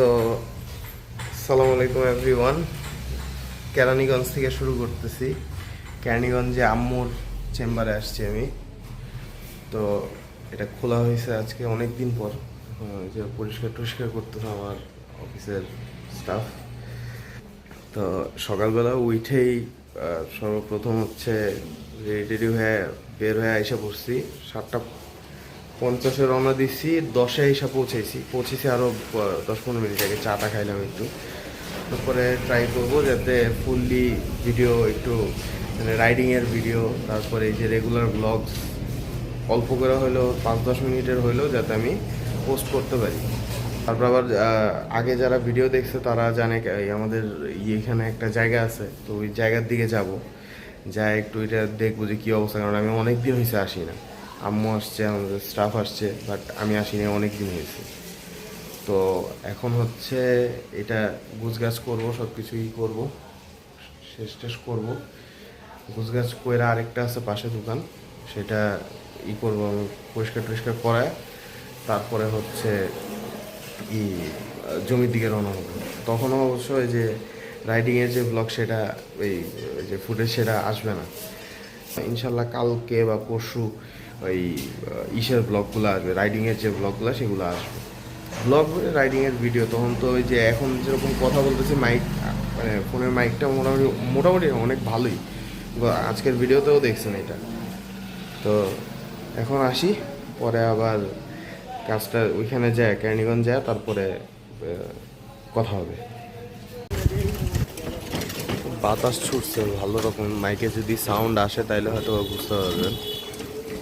তো, সালাম আলাইকুম এভরিওয়ান কেরানীগঞ্জ থেকে শুরু করতেছি। কেরানীগঞ্জে আম্মুর চেম্বারে আসছি আমি। তো, এটা খোলা হয়েছে আজকে অনেক দিন পর যে পরিষ্কার টরিষ্কার করতেছে আমার অফিসের স্টাফ তো, সকালবেলা উঠেই সর্বপ্রথম হচ্ছে রেডি টেডি হয়ে বের হয়ে এসে পড়ছি। সাতটা পঞ্চাশে রওনা দিচ্ছি দশে এসে পৌঁছেছি পৌঁছেছি আরও দশ পনেরো মিনিট আগে, চাটা খাইলাম একটু। তারপরে ট্রাই করব যাতে ফুললি ভিডিও একটু মানে রাইডিংয়ের ভিডিও তারপরে এই যে রেগুলার ব্লগস অল্প করে হলেও পাঁচ দশ মিনিটের হলেও যাতে আমি পোস্ট করতে পারি। তারপর আবার আগে যারা ভিডিও দেখছে, তারা জানে আমাদের এখানে একটা জায়গা আছে, তো ওই জায়গার দিকে যাব। যা একটু এটা দেখব যে কী অবস্থা, কারণ আমি অনেক দিন হয়েছে আসি না। আম্মু আসছে, আমাদের স্টাফ আসছে বাট আমি আসিনি অনেক দিন হয়েছে। তো এখন হচ্ছে এটা গুছগাছ করব সব কিছুই করব, শেষ টেস করব। গুছগাছ করে আরেকটা আছে পাশে দোকান, সেটা ই করব আমি পরিষ্কার টরিষ্কার করায়। তারপরে হচ্ছে ই, জমির দিকে রওনা হব। তখনও অবশ্য ওই যে রাইডিংয়ের যে ব্লগ সেটা ওই যে ফুটেজ সেটা আসবে না। ইনশাল্লাহ কালকে বা পরশু ওই ইসের ব্লগগুলো আসবে রাইডিংয়ের যে ব্লগগুলো সেগুলো আসবে। ব্লগ রাইডিংয়ের ভিডিও তখন তো ওই যে এখন যেরকম কথা বলতেছি মাইক মানে ফোনের মাইকটা মোটামুটি মোটামুটি অনেক ভালোই। আজকের ভিডিওতেও দেখছেন এটা। তো এখন আসি, পরে আবার কাজটা ওইখানে যায়, কেরানীগঞ্জ যায়, তারপরে কথা হবে। বাতাস ছুটছে, ভালো রকম মাইকে যদি সাউন্ড আসে, তাইলে হয়তো বুঝতে পারবেন।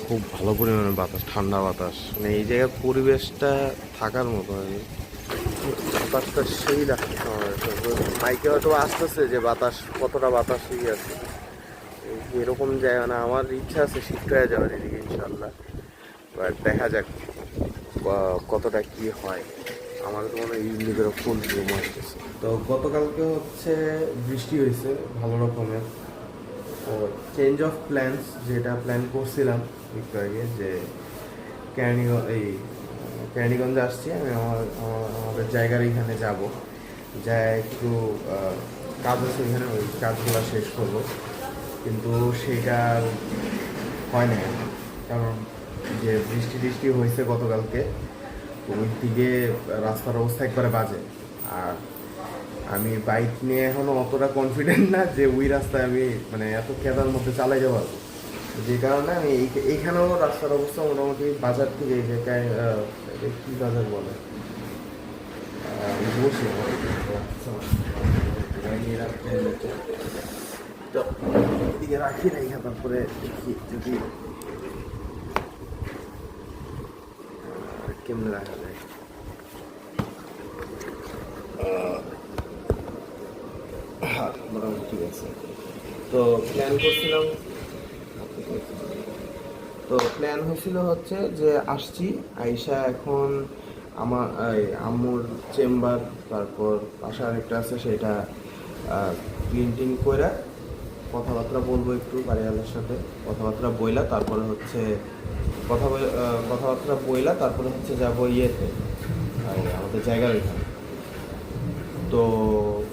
খুব ভালো পরিমাণে বাতাস, ঠান্ডা বাতাস। মানে এই জায়গার পরিবেশটা থাকার মতো আর। বাতাসটা সেই আমার কাছে। মাইকে হয়তো আসতেছে যে বাতাস, কতটা বাতাস হয়ে আছে এরকম জায়গা না, আমার ইচ্ছা আছে শিফট যাওয়ার এদিকে ইনশাল্লাহ এবার দেখা যাক কতটা কি হয়। আমার তো মনে হয় ইউনিকের ফুল জুম আসতেছে। তো গতকালকে হচ্ছে বৃষ্টি হয়েছে, ভালো রকমের। তো চেঞ্জ অফ প্ল্যানস যেটা প্ল্যান করছিলাম একটু আগে যে ক্যানিগঞ্জ এই, ক্যানিগঞ্জে আসছি আমি, আমার আমাদের জায়গার এখানে যাব। যা একটু কাজ আছে এখানে ওই কাজগুলো শেষ করব। কিন্তু সেটা হয় না কারণ যে বৃষ্টি টিষ্টি হয়েছে গতকালকে, ওই দিকে রাস্তার অবস্থা একবারে বাজে। আর আমি বাইক নিয়ে এখনও অতটা কনফিডেন্ট না যে ওই রাস্তায় আমি মানে এত কেদার মধ্যে চালাই যাব যে কারণে আমি এই- এইখানেও রাস্তার অবস্থা মোটামুটি বাজার থেকে কা- বাজার বলে? বসে তো, এদিকে রাখি এখানে তারপরে দেখি যদি কেমনে রাখা যায়। মোটামুটি ঠিক আছে। তো প্ল্যান করছিলাম তো প্ল্যান হয়েছিল হচ্ছে যে আসছি, আইসা এখন আমার আম্মুর চেম্বার, তারপর পাশে আরেকটা আছে সেটা প্রিন্টিং করে কথাবার্তা বলব একটু বাড়িওয়ালার সাথে, কথাবার্তা বইলা, তারপরে হচ্ছে কথা কথাবার্তা বইলা, তারপরে হচ্ছে যাব ইয়েতে আমাদের জায়গার ওইখানে। তো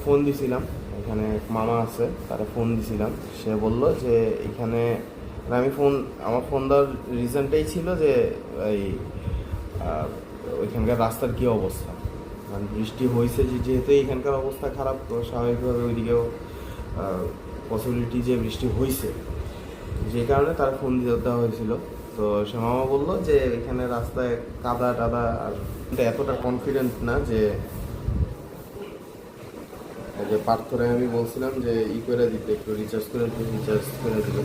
ফোন দিছিলাম, এখানে মামা আছে, তারা ফোন দিছিলাম, সে বলল যে এখানে আমি ফোন, আমার ফোন দেওয়ার রিজনটাই ছিল যে, এই ওইখানকার রাস্তার কী অবস্থা। মানে বৃষ্টি হয়েছে যেহেতু এখানকার অবস্থা খারাপ, তো স্বাভাবিকভাবে ওইদিকেও পসিবিলিটি যে বৃষ্টি হয়েছে। যে কারণে তার ফোন দেওয়া হয়েছিল। তো সে মামা বলল যে, এখানে রাস্তায় কাদা টাদা আর এতটা কনফিডেন্ট না যে যে পার্থরে আমি বলছিলাম যে, ই করে দিতে, একটু রিচার্জ করে দিতে রিচার্জ করে দিল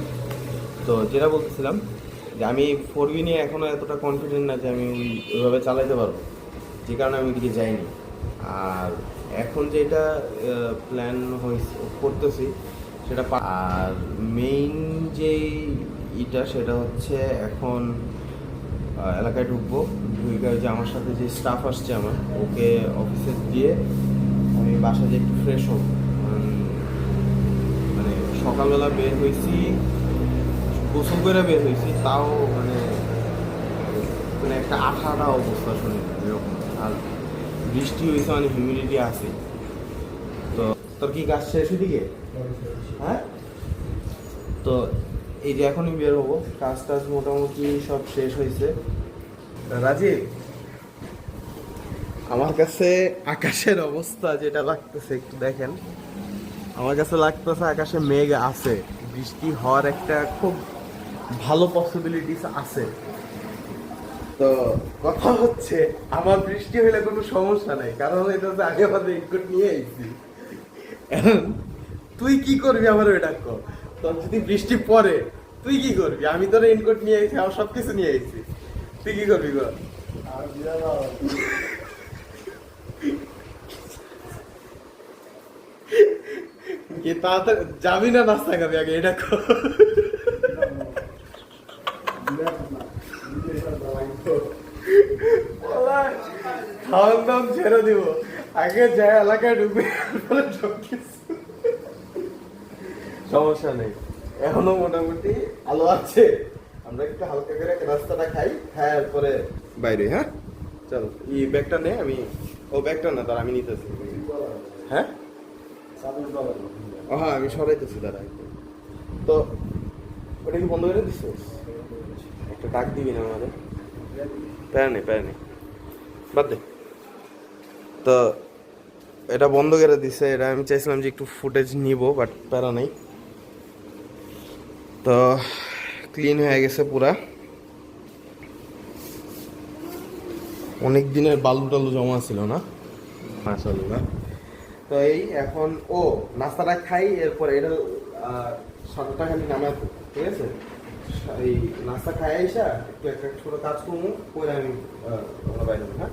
তো যেটা বলতেছিলাম যে আমি ফোর বি নিয়ে এখনও এতটা কনফিডেন্ট না যে আমি ওইভাবে চালাইতে পারব। যে কারণে আমি ওইদিকে যাইনি। আর এখন যেটা প্ল্যান হয়েছে করতেছি সেটা আর মেইন যেই ইটা সেটা হচ্ছে এখন এলাকায় ঢুকবো। ঢুকে যে আমার সাথে যে স্টাফ আসছে আমার, ওকে অফিসে দিয়ে আমি বাসায় যে একটু ফ্রেশ হব। মানে সকালবেলা বের হয়েছি গোসল করে বের হয়েছি, তাও মানে মানে একটা আঠা আঠা অবস্থা শুনি এরকম। আর বৃষ্টি হয়েছে মানে হিউমিডিটি আছে। তো, তোর কি কাজ শেষ দিকে হ্যাঁ? তো এই যে এখনই বের হব কাজ টাজ মোটামুটি সব শেষ হয়েছে। রাজীব, আমার কাছে আকাশের অবস্থা যেটা লাগতেছে একটু দেখেন। আমার কাছে লাগতেছে আকাশে মেঘ আছে, বৃষ্টি হওয়ার একটা খুব ভালো পসিবিলিটিস আছে। তো কথা হচ্ছে, আমার বৃষ্টি হইলে কোনো সমস্যা নাই, কারণ এটা তো আগে আমার রেনকোট নিয়ে আইছি। তুই কি করবি আমার ওইটা কর তোর যদি বৃষ্টি পড়ে, তুই কি করবি? আমি তো রেনকোট নিয়ে আইছি, আমার সব কিছু নিয়ে আইছি। তুই কি করবি কর তাড়াতাড়ি যাবি না নাস্তা খাবি আগে এটা কর খাওয়ার দাম ছেড়ে দিব। আগে যা এলাকায় ঢুকবে। সমস্যা নেই। এখনও মোটামুটি আলো আছে। আমরা একটু হালকা করে রাস্তাটা খাই হ্যাঁ এরপরে বাইরে হ্যাঁ? চল, এই ব্যাগটা নে, আমি, ও ব্যাগটা না তার আমি নিতেছি। হ্যাঁ? ও হ্যাঁ আমি সরাইতেছি, দাঁড়া। তো। ওটা কি বন্ধ করে দিস একটা ডাক দিবি না আমাদের? প্যারা নেই প্যারা নেই বাদ দে। তো এটা বন্ধ করে দিছে এটা আমি চাইছিলাম যে একটু ফুটেজ নিব বাট প্যারা নেই। তো ক্লিন হয়ে গেছে পুরা। অনেক দিনের বালু টালু জমা ছিল না? মাশাল্লাহ তো এই এখন ও নাস্তাটা খাই এরপরে এটা সাতটা খালি নামে ঠিক আছে? এই নাস্তা খাই আইসা একটু একটা ছোট কাজ করব করে আমি আমরা বাইরে হ্যাঁ?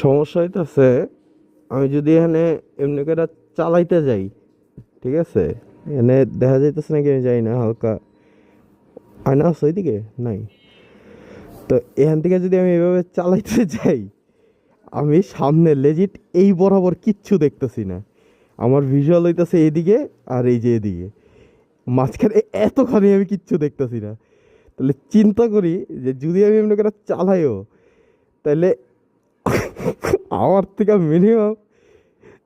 সমস্যা হইতেছে আমি যদি এখানে এমনি করে চালাইতে যাই, ঠিক আছে? এখানে দেখা যাইতেছে নাকি আমি যাই না, হালকা আয়না আছে ওইদিকে? নাই। তো এখান থেকে যদি আমি এভাবে চালাইতে যাই, আমি সামনে লেজিট এই বরাবর কিচ্ছু দেখতেছি না। আমার ভিজুয়াল হইতেছে এদিকে আর এই যে এদিকে। মাঝখানে এতখানি আমি কিচ্ছু দেখতেছি না। তাহলে চিন্তা করি যে যদি আমি এমনি করে চালাইও, তাহলে আমার থেকে মিনিমাম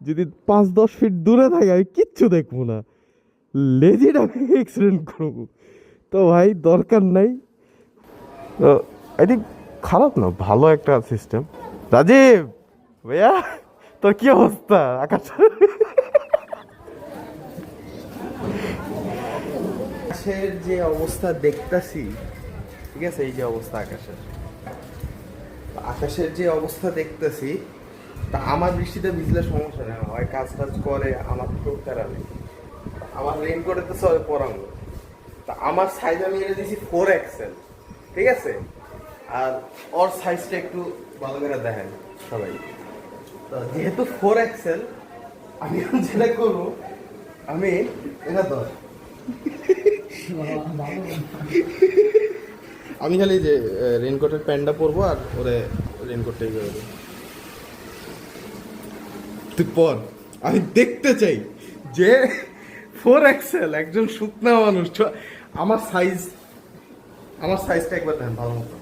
যদি পাঁচ দশ ফিট দূরে থাকে আমি কিচ্ছু দেখব না। লেজিট আমি অ্যাক্সিডেন্ট করব। তো ভাই দরকার নাই। তো আই থিঙ্ক খারাপ না ভালো একটা সিস্টেম রাজীব ভাইয়া তোর কি অবস্থা? আকাশ আকাশের যে অবস্থা দেখতাছি ঠিক আছে? এই যে অবস্থা আকাশের। আকাশের যে অবস্থা দেখতেছি, তা আমার বৃষ্টিতে ভিজলে সমস্যা নেই, হয় কাজ টাজ করে, আমার তো প্যারা নেই আমার রেনকোটে তো সবাই পরানো তা আমার সাইজ আমি এনে দিয়েছি ফোর এক্সেল ঠিক আছে? আর ওর সাইজটা একটু ভালো করে দেখেন সবাই। তো যেহেতু ফোর এক্সেল আমি যেটা করব, আমি, এটা ধর। আমি খালি যে রেনকোটের প্যান্টটা পরবো আর ওরে রেনকোটটাই করে দেবো। তুই পর। আমি দেখতে চাই যে ফোর এক্সেল একজন শুকনা মানুষ। আমার সাইজ আমার সাইজটা একবার দেন ভালো মতো।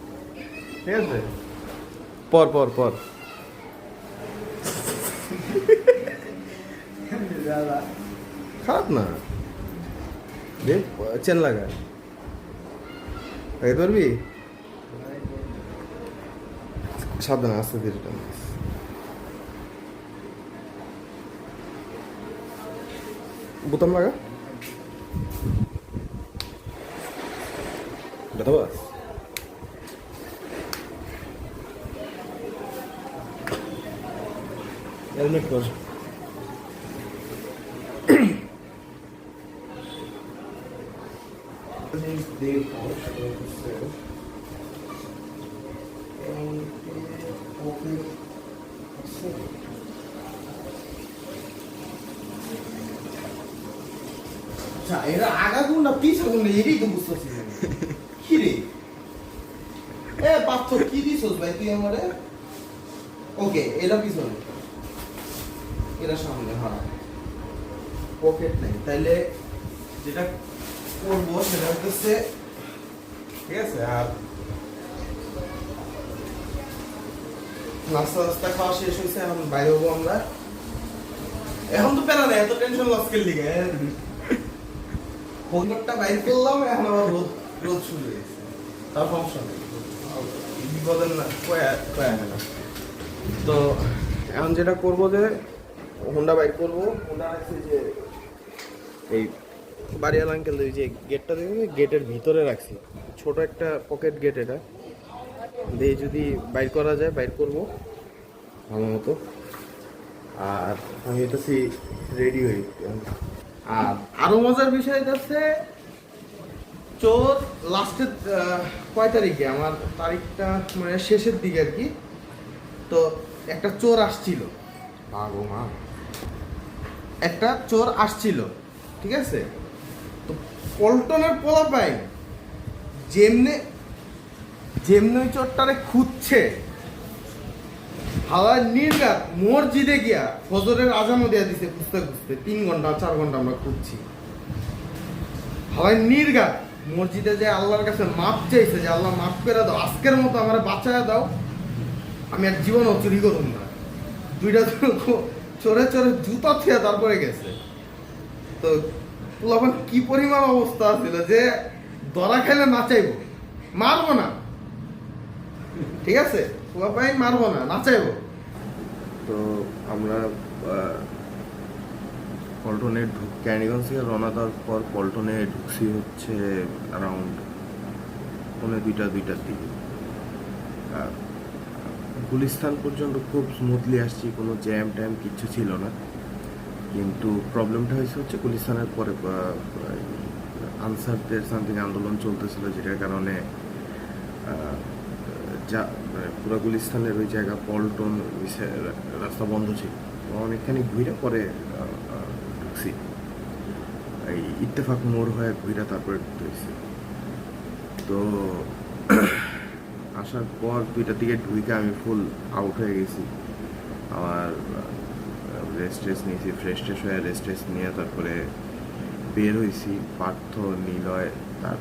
ঠিক আছে? পর পর পর। খারাপ না। দে চেন লাগা লাগাইতে পারবি সাবধানে আস্তে ধীরে। বোতাম লাগা? হেলমেট আচ্ছা এটাই তো বুঝতেছি কি রে এ পাথর কি দিছস ভাই তুই আমারে ওকে এটা পিছনে এটা সামনে হ্যাঁ পকেট নেই যেটা করব সেটা হচ্ছে ঠিক আছে আর নাস্তা নাস্তা খাওয়া শেষ হয়েছে এখন বাইরে হব আমরা এখন তো প্যারা নেই এত টেনশন লস করলি ফোনটা বাইর করলাম এখন আবার রোদ রোদ শুরু হয়েছে তার সমস্যা নেই বিপদের না কয়া না তো এখন যেটা করব যে হোন্ডা বাইক করব হোন্ডা রাখছি যে এই বাড়িয়াল আঙ্কেল ওই যে গেটটা দেখবে গেটের ভিতরে রাখছি। ছোট একটা পকেট গেট এটা। দিয়ে যদি বাইর করা যায়, বাইর করব। ভালো মতো। আর আমি এটা রেডি হই। আর আরও মজার বিষয় হচ্ছে, চোর লাস্টের কয় তারিখে? আমার তারিখটা মানে শেষের দিকে আর কি। তো একটা চোর আসছিল। মা। একটা চোর আসছিল। ঠিক আছে? পল্টনের পোলা পাই। যেমনে যেমনি ওই খুঁজছে। হাওয়ার নির্গাত মসজিদে গিয়া ফজরের আজানও দেয়া দিছে খুঁজতে খুঁজতে। তিন ঘণ্টা, চার ঘণ্টা আমরা খুঁজছি। হাওয়ায় নির্গাত মসজিদে যে আল্লাহর কাছে মাপ চাইছে যে, আল্লাহ, মাফ করে দাও, আজকের মতো আমার বাঁচায় দাও। আমি আর জীবনও চুরি করুন না। দুইটা চোর- চোরে জুতা থিয়া তারপরে গেছে। তো পোলাপান কি পরিমাণ অবস্থা ছিল যে দরা খাইলে নাচাইবো? মারবো না। ঠিক আছে? পোলাপাইন মারবো না, নাচাইবো। তো আমরা পল্টনে ঢুক, ক্যানিগঞ্জ থেকে রওনা দেওয়ার পর পল্টনে ঢুকছি হচ্ছে অ্যারাউন্ড পৌনে দুইটা, দুইটার দিকে। আর গুলিস্তান পর্যন্ত খুব স্মুথলি আসছি, কোনো জ্যাম ট্যাম কিচ্ছু ছিল না। কিন্তু প্রবলেমটা হয়েছে হচ্ছে গুলিস্তানের পরে আনসারদের সামথিং আন্দোলন চলতেছিল যেটার কারণে যা মানে পুরো গুলিস্তানের ওই জায়গা পল্টন রাস্তা বন্ধ ছিল। অনেকখানি ঘুরে পরে ঢুকছি। এই ইত্তেফাক মোড় হয়ে ঘুরে তারপরে ঢুকতে হয়েছে। তো আসার পর দুইটার দিকে ঢুইকে আমি ফুল আউট হয়ে গেছি। আমার রেস্ট নিয়েছি ফ্রেশ ট্রেশ হয়ে রেস্ট টেস্ট নিয়ে তারপরে বের হয়েছি, পার্থ, নিলয়, তার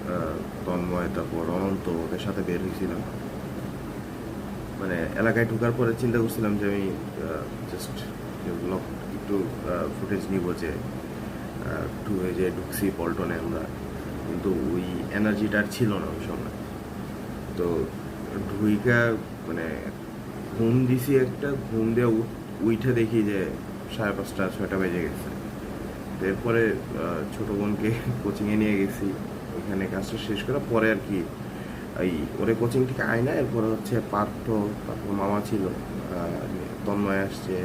তন্ময়, তারপর অনন্ত, ওদের সাথে বের হয়েছিলাম। মানে এলাকায় ঢুকার পরে চিন্তা করছিলাম যে আমি জাস্ট একটু ফুটেজ নিব যে যে ঢুকছি পল্টনে আমরা। কিন্তু ওই এনার্জিটা আর ছিল না ওই সময়। তো ঢুইকা মানে ঘুম দিছি একটা, ঘুম দিয়ে উঠে দেখি যে সাড়ে পাঁচটা, ছয়টা বেজে গেছে। এরপরে ছোটো বোনকে কোচিংয়ে নিয়ে গেছি। ওইখানে কাজটা শেষ করার পরে আর কি, এই ওরে কোচিং থেকে আয় না, এরপরে হচ্ছে পার্থ তারপর মামা ছিল তন্ময় আসছে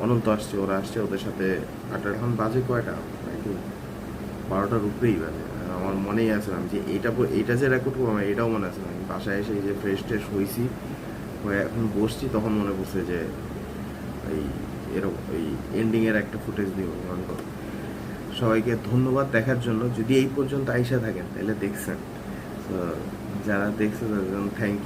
অনন্ত আসছে, ওরা আসছে, ওদের সাথে আটটা এখন বাজে কয়টা? একটু বারোটার উপরেই বাজে। আমার মনেই আছে না যে এইটা প- এইটা যে রেকর্ড করব, আমার এটাও মনে আছে আমি বাসায় এসে যে ফ্রেশ ট্রেশ হয়েছি হয়ে এখন বসছি, তখন মনে পড়ছে যে এই এরকম এই এন্ডিংয়ের একটা ফুটেজ দিব মনে করো। সবাইকে ধন্যবাদ দেখার জন্য। যদি এই পর্যন্ত আইসা থাকেন, তাহলে দেখছেন। যারা দেখছে, তাদের জন্য থ্যাংক